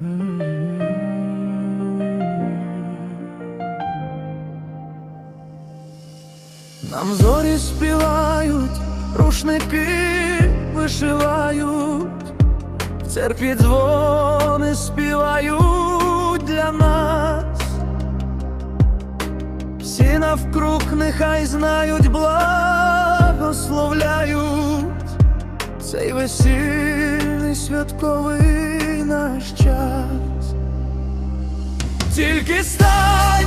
Нам зорі співають, рушники вишивають, в церкві дзвони співають для нас, всі навкруг нехай знають, благословляють цей весіль святковий наш час. Тільки стань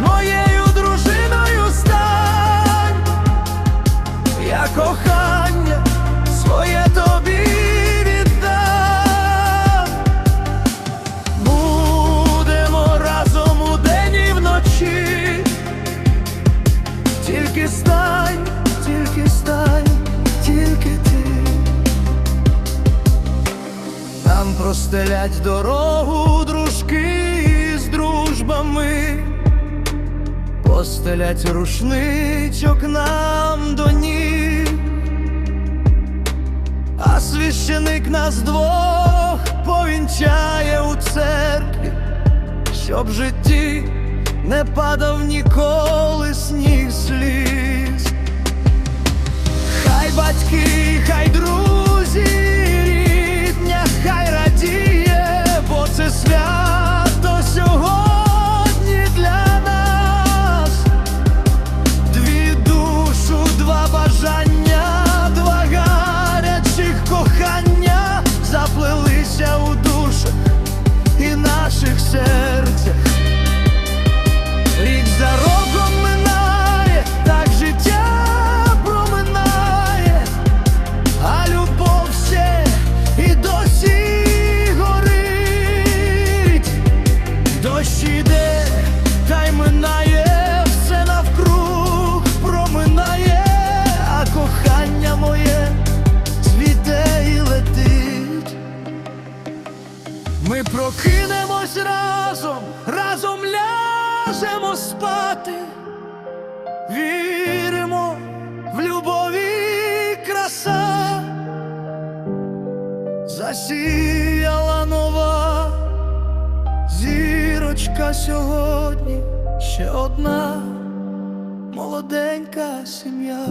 моєю дружиною стань, я кохання Нам простелять дорогу дружки з дружбами, постелять рушничок нам до ніг, а священик нас двох повінчає у церкві, щоб в житті не падав ніколи сніг сліз. Хай батьки, іде, та й минає, все навкруг проминає, а кохання моє цвіте і летить. Ми прокинемось разом, разом ляжемо спати, віримо в любові краса, засіяла сьогодні, ще одна молоденька сім'я.